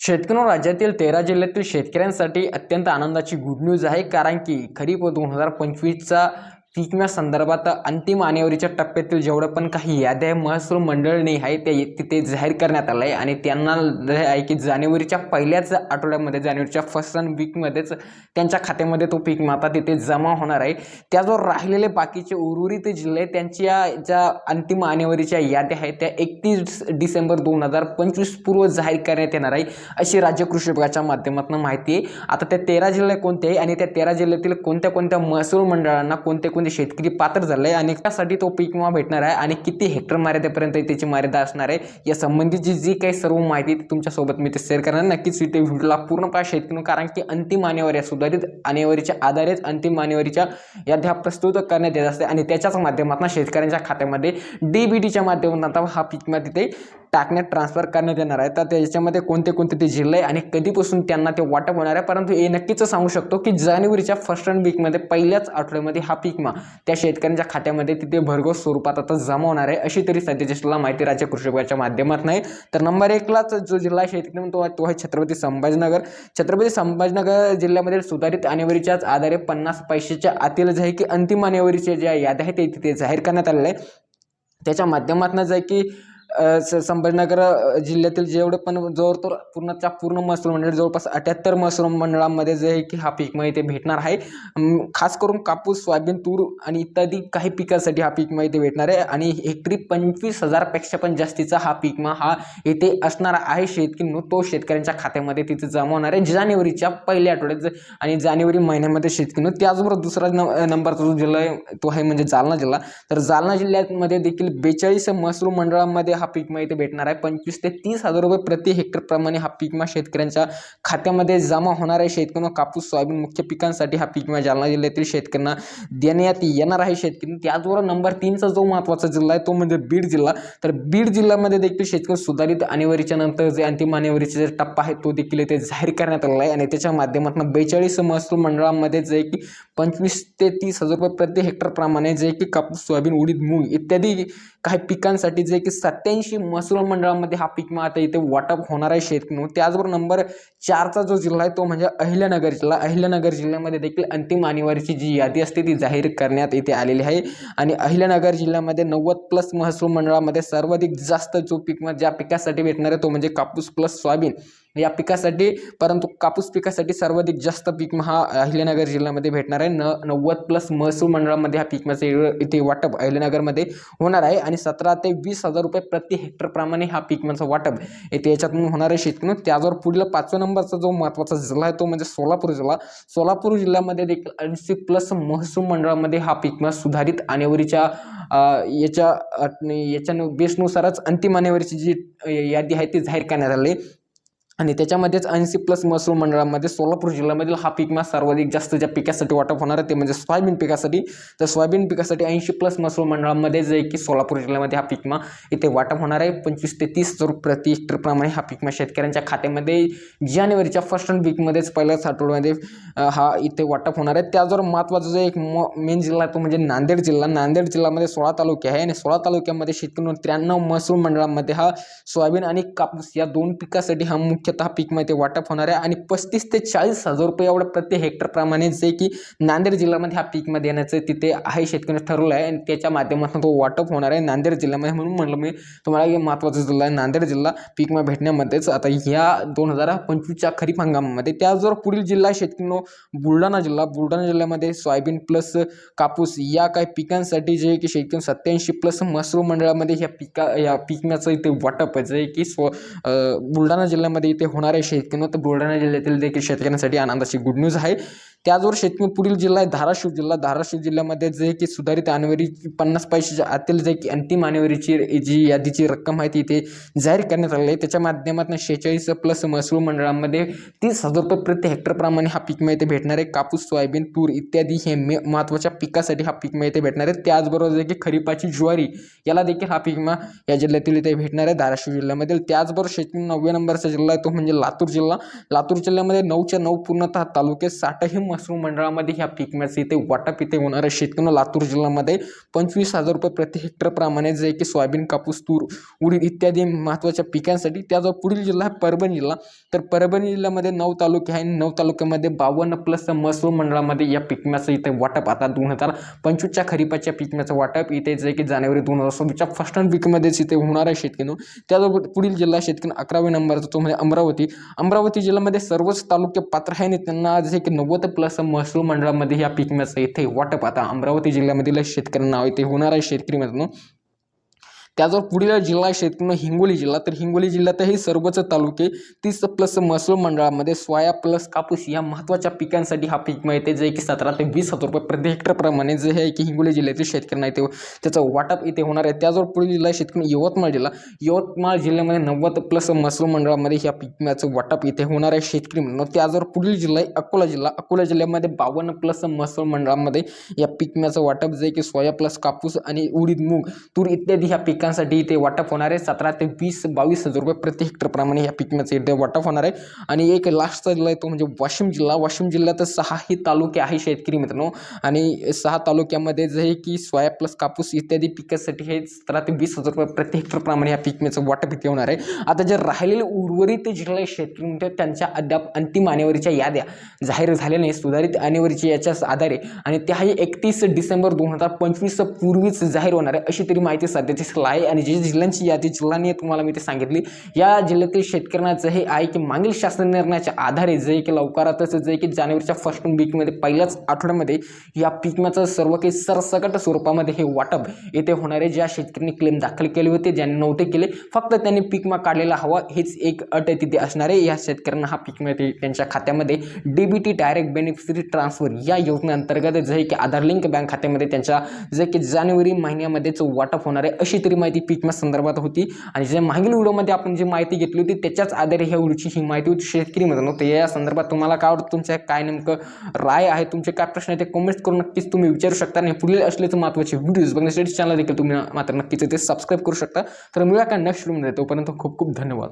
शेतकरी राज्यातील तेरा जिल्ह्यातील शेतकऱ्यांसाठी अत्यंत आनंदाची गुड न्यूज आहे. कारण की खरीप दोन हजार पंचवीसचा पीक संदर्भात अंतिम आणेवारीच्या टप्प्यातील जेवढं पण काही याद्या महसूल मंडळने आहे ते तिथे जाहीर करण्यात आलं आहे. आणि त्यांना आहे की जानेवारीच्या पहिल्याच आठवड्यामध्ये जानेवारीच्या फर्स्ट अँड वीकमध्येच त्यांच्या खात्यामध्ये तो पीक माता तिथे जमा होणार आहे. त्याजवळ राहिलेले बाकीचे उर्वरित जिल्हे त्यांच्या ज्या अंतिम आणेवारीच्या याद्या आहेत त्या एकतीस डिसेंबर दोन हजार पंचवीस पूर्व जाहीर करण्यात येणार आहे अशी राज्य कृषी विभागाच्या माध्यमातून माहिती आहे. आता त्या तेरा जिल्हे कोणते आहे? आणि त्या तेरा जिल्ह्यातील कोणत्या कोणत्या महसूल मंडळांना कोणते कोणते शेतकरी पात्र झाला आहे आणि त्यासाठी तो पीक विमा भेटणार आहे आणि किती हेक्टर मर्यादेपर्यंत त्याची मर्यादा असणार आहे या संबंधीची जी काही सर्व माहिती तुमच्यासोबत मी ते शेअर करणार नक्कीच इथे व्हिडिओला पूर्ण पहा शेतकरी कारण की अंतिम आणेवारी सुधारित आणेवारीच्या आधारेच अंतिम आणेवारीच्या याद्या प्रस्तुत करण्यात येत असते आणि त्याच्याच माध्यमातून शेतकऱ्यांच्या खात्यामध्ये डी बी डीच्या माध्यमातून आता हा पीक विमा तिथे टाकण्यात ट्रान्सफर करण्यात येणार आहे. तर त्याच्यामध्ये कोणते कोणते ते जिल्हे आणि कधीपासून त्यांना ते वाटप होणार आहे. परंतु हे नक्कीच सांगू शकतो की जानेवारीच्या फर्स्ट अँड वीकमध्ये पहिल्याच आठवड्यामध्ये हा पीक त्या शेतकऱ्यांच्या खात्यामध्ये तिथे भरघोस स्वरूपात आता जमा होणार आहे. अशी तरी सध्याच्या सुद्धा माहिती राज्य कृषी विभागाच्या माध्यमातून आहे. तर नंबर एकलाच जो जिल्हा शेतकरी तो तो आहे छत्रपती संभाजीनगर. छत्रपती संभाजीनगर जिल्ह्यामध्ये सुधारित आणेवारीच्याच आधारे पन्नास पैशाच्या आतील जे आहे की अंतिम आणेवारीचे ज्या याद्या आहेत ते तिथे जाहीर करण्यात आलेलं आहे त्याच्या माध्यमातून जे आहे की स संभाजीनगर जिल्ह्यातील जेवढे पण जवळतर पूर्णच्या पूर्ण महसूल मंडळ जवळपास अठ्याहत्तर महसूल मंडळामध्ये जे आहे की हा पीक मग इथे भेटणार आहे. खास करून कापूस सोयाबीन तूर आणि इत्यादी काही पिकासाठी हा पीक मग इथे भेटणार आहे. आणि हेक्टरी पंचवीस हजारपेक्षा पण जास्तीचा हा पीक हा येथे असणार आहे. शेतकरी तो शेतकऱ्यांच्या खात्यामध्ये तिथे जमा होणार आहे. जानेवारीच्या पहिल्या आठवड्यात ज- आणि जानेवारी महिन्यामध्ये शेतकरी त्याचबरोबर दुसरा न नंबरचा जो जिल्हा आहे तो आहे म्हणजे जालना जिल्हा. तर जालना जिल्ह्यामध्ये देखील बेचाळीस महसूल मंडळामध्ये हा पीक इथे भेटणार आहे. पंचवीस ते तीस हजार रुपये प्रति हेक्टरप्रमाणे हा पीक शेतकऱ्यांच्या खात्यामध्ये जमा होणार आहे. शेतकऱ्यांना कापूस सोयाबीन मुख्य पिकांसाठी हा पीक जालना जिल्ह्यातील शेतकऱ्यांना देण्यात येणार आहे. शेतकरी त्याचबरोबर नंबर तीनचा जो महत्त्वाचा जिल्हा आहे तो म्हणजे बीड जिल्हा. तर बीड जिल्ह्यामध्ये देखील शेतकरी सुधारित आणेवारीच्या नंतर जे अंतिम आणेवारीचा जे टप्पा आहे तो देखील इथे जाहीर करण्यात आलेला आहे. आणि त्याच्या माध्यमातून बेचाळीस महसूल मंडळामध्ये जे की पंचवीस ते तीस हजार रुपये प्रति हेक्टरप्रमाणे जे की कापूस सोयाबीन उडीद मूग इत्यादी काही पिकांसाठी जे की सत्याऐंशी महसूल मंडळामध्ये हा पीक मग आता इथे वाटप होणार आहे शेतकरी त्याचबरोबर नंबर चारचा जो जिल्हा आहे तो म्हणजे अहिल्यानगर जिल्हा. अहिल्यानगर जिल्ह्यामध्ये देखील अंतिम आणीवारीची जी यादी असते ती जाहीर करण्यात इथे आलेली आहे. आणि अहिल्यानगर जिल्ह्यामध्ये नव्वद प्लस महसूल मंडळामध्ये सर्वाधिक जास्त जो पीक ज्या पिकासाठी भेटणार आहे तो म्हणजे कापूस प्लस सोयाबीन. या पिकासाठी परंतु कापूस पिकासाठी सर्वाधिक जास्त पीक विमा हा अहिल्यानगर जिल्ह्यामध्ये भेटणार आहे. न नव्वद प्लस महसूल मंडळामध्ये हा पीक इथे वाटप अहिल्यानगरमध्ये होणार आहे आणि सतरा ते वीस हजार रुपये प्रति हेक्टरप्रमाणे हा पीक वाटप येथे याच्यातून होणार आहे शेतकरी. त्याचवर पुढील पाचव्या नंबरचा जो महत्त्वाचा जिल्हा आहे तो म्हणजे सोलापूर जिल्हा. सोलापूर जिल्ह्यामध्ये देखील ऐंशी प्लस महसूल मंडळामध्ये हा पीक सुधारित आणेवारीच्या याच्या याच्या बेसनुसारच अंतिम आणेवारीची जी यादी आहे ती जाहीर करण्यात आली आणि त्याच्यामध्येच ऐंशी प्लस महसूल मंडळामध्ये सोलापूर जिल्ह्यामधील हा पीक सर्वाधिक जास्त ज्या पिकासाठी वाटप होणार आहे ते म्हणजे सोयाबीन पिकासाठी. तर सोयाबीन पिकासाठी ऐंशी प्लस महसूल मंडळामध्ये जे की सोलापूर जिल्ह्यामध्ये हा पीक इथे वाटप होणार आहे. पंचवीस ते तीस रुपये प्रति हेक्टर प्रमाणे हा पीक शेतकऱ्यांच्या खात्यामध्ये जानेवारीच्या फर्स्ट अँड वीकमध्येच पहिल्याच आठवड्यामध्ये हा इथे वाटप होणार आहे. त्याचबरोबर महत्त्वाचा जो एक मेन जिल्हा आहे तो म्हणजे नांदेड जिल्हा. नांदेड जिल्ह्यामध्ये सोळा तालुके आहे आणि सोळा तालुक्यामध्ये शेतकरी त्र्याण्णव महसूल मंडळामध्ये हा सोयाबीन आणि कापूस या दोन पिकासाठी हा मुख्य मुख्यतः पीकमध्ये वाटप होणार आहे. आणि पस्तीस ते चाळीस हजार रुपये एवढं प्रति हेक्टरप्रमाणे जे की नांदेड जिल्ह्यामध्ये हा पीकमध्ये येण्याचं तिथे आहे शेतकऱ्यांनी ठरवलं आहे. आणि त्याच्या माध्यमातून तो वाटप होणार आहे नांदेड जिल्ह्यामध्ये. म्हणून म्हणलं मी तुम्हाला हे महत्त्वाचा जिल्हा आहे. नांदेड जिल्हा पीक भेटण्यामध्येच आता ह्या दोन हजार पंचवीसच्या खरीप हंगामामध्ये त्याचबरोबर पुढील जिल्हा शेतकरी बुलढाणा जिल्हा. बुलढाणा जिल्ह्यामध्ये सोयाबीन प्लस कापूस या काही पिकांसाठी जे की शेतकरी सत्याऐंशी प्लस मसरूम मंडळामध्ये ह्या पिका या पिकम्याचं इथे वाटप आहे. जे की स्व बुलढाणा जिल्ह्यामध्ये इथे होणाऱ्या आहे शेतकरी. तर बुलढाणा जिल्ह्यातील देखील शेतकऱ्यांसाठी आनंदाची गुड न्यूज आहे. त्याचबरोबर शेतकरी पुढील जिल्हा आहे धाराशिव जिल्हा. धाराशिव जिल्ह्यामध्ये जे की सुधारित आणेवारी पन्नास पैशाच्या आतील जे की अंतिम आणेवारीची जी यादीची रक्कम आहे ती इथे जाहीर करण्यात आलेली आहे. त्याच्या माध्यमातून शेहेचाळीस प्लस महसूल मंडळामध्ये तीस हजार रुपये प्रति हेक्टरप्रमाणे हा पीक मिळते भेटणार आहे. कापूस सोयाबीन तूर इत्यादी हे मे महत्त्वाच्या पिकासाठी हा पीक मिळते भेटणार आहे. त्याचबरोबर जे की खरीपाची ज्वारी याला देखील हा पीक विमा या जिल्ह्यातील इथे भेटणार आहे धाराशिव जिल्ह्यामधील. त्याचबरोबर शेतकरी नवव्या नंबरचा जिल्हा आहे तो म्हणजे लातूर जिल्हा. लातूर जिल्ह्यामध्ये नऊच्या नऊ पूर्णतः तालुके साठही मशरूम मंडळामध्ये ह्या पीक विम्याचं इथे वाटप इथे होणार आहे. शेतकऱ्यांना लातूर जिल्ह्यामध्ये पंचवीस हजार रुपये प्रति हेक्टरप्रमाणे जे की सोयाबीन कापूस तूर उडीद इत्यादी महत्त्वाच्या पिकांसाठी त्याचा पुढील जिल्हा आहे परभणी जिल्हा. तर परभणी जिल्ह्यामध्ये नऊ तालुके आहे नऊ तालुक्यामध्ये बावन्न प्लस मशरूम मंडळामध्ये या पीक इथे वाटप आता दोन हजार पंचवीसच्या खरीपाच्या पीक वाटप इथे जे की जानेवारी दोन हजार सव्वीसच्या फर्स्ट अँड वीकमध्येच इथे होणार आहे शेतकरी त्याचबरोबर पुढील जिल्हा शेतकरी अकराव्या नंबरचा तो म्हणजे अमरावती. अमरावती जिल्ह्यामध्ये सर्वच तालुके पात्र आहे आणि त्यांना जसे की नव्वद प्लस महसूल मंडळामध्ये या पीक विम्याचं इथे वाटप. आता अमरावती जिल्ह्यामधील शेतकऱ्यांना इथे होणार आहे. शेतकरी मित्रांनो त्याचबरोबर पुढील जिल्हा आहे शेतकरी हिंगोली जिल्हा. तर हिंगोली जिल्ह्यातही सर्वच तालुके तीस प्लस महसूल मंडळामध्ये सोया प्लस कापूस या महत्त्वाच्या पिकांसाठी हा पीक मिळते जे की सतरा ते वीस हजार रुपये प्रति हेक्टरप्रमाणे जे आहे की हिंगोली जिल्ह्यातील शेतकऱ्यांना इथे त्याचं वाटप इथे होणार आहे. त्याचबरोबर पुढील जिल्हा शेतकरी यवतमाळ जिल्हा. यवतमाळ जिल्ह्यामध्ये नव्वद प्लस महसूल मंडळामध्ये ह्या पिकाचं वाटप इथे होणार आहे शेतकरी म्हणून. त्याचबरोबर पुढील जिल्हा आहे अकोला जिल्हा. अकोला जिल्ह्यामध्ये बावन्न प्लस महसूल मंडळामध्ये या पिकम्याचं वाटप जे की सोया प्लस कापूस आणि उडीद मूग तूर इत्यादी ह्या पिकांसाठी इथे वाटप होणार आहे. सतरा ते वीस बावीस हजार रुपये प्रति हेक्टरप्रमाणे ह्या पीक इथे वाटप होणार आहे. आणि एक लास्टचा जिल्हा आहे तो म्हणजे वाशिम जिल्हा. वाशिम जिल्ह्यात सहाही तालुके आहे शेतकरी मित्रांनो. आणि सहा तालुक्यामध्ये जे की सोया प्लस कापूस इत्यादी पिकासाठी हे सतरा ते वीस हजार रुपये प्रति हेक्टरप्रमाणे ह्या पिकमेचं वाटप इथे होणार आहे. आता जे राहिलेले उर्वरित जिल्हा शेतकरी मित्र त्यांच्या अद्याप अंतिम आणेवारीच्या याद्या जाहीर झाल्या नाही सुधारित आणेवारीच्या याच्या आधारे आणि त्याही एकतीस डिसेंबर दोन हजार पंचवीस पूर्वीच जाहीर होणार आहे अशी तरी माहिती सध्याची आहे आणि जे जिल्ह्यांची यादी जिल्ह्यांनी तुम्हाला मी ते सांगितली या जिल्ह्यातील शेतकऱ्यांचं हे आहे की मागील शासन निर्णयाच्या आधारे जे की लवकरातच जे की जानेवारीच्या फर्स्ट वीकमध्ये पहिल्याच आठवड्यामध्ये या पिकम्याचं सर्व काही सरसकट स्वरूपामध्ये हे वाटप येथे होणारे ज्या शेतकऱ्यांनी क्लेम दाखल केले होते ज्यांनी नव्हते केले फक्त त्यांनी पिकमा काढलेला हवा हेच एक अट तिथे असणारे या शेतकऱ्यांना हा पीकमा त्यांच्या खात्यामध्ये डीबीटी डायरेक्ट बेनिफिशरी ट्रान्सफर या योजनेअंतर्गत जे की आधार लिंक बँक खात्यामध्ये त्यांच्या जे की जानेवारी महिन्यामध्येच वाटप होणार आहे अशी तरी माहिती पीकमा संदर्भात होती. आणि ज्या मागील व्हिडिओमध्ये आपण जी माहिती घेतली होती त्याच्याच आधारे ह्या व्हिडिओची ही माहिती होती शेतकरी मित्रांनो तर या संदर्भात तुम्हाला काय वाटतं? तुमच्या काय नेमकं राय आहे? तुमचे काय प्रश्न आहे ते कमेंट्स करून नक्कीच तुम्ही विचारू शकता. आणि पुढील असलेच महत्त्वाचे व्हिडिओज बघण्यासाठी चॅनल देखील तुम्ही मात्र नक्कीच ते सबस्क्राईब करू शकता. तर मिळा काय नेक्स्ट व्हिडिओमध्ये तोपर्यंत खूप खूप धन्यवाद.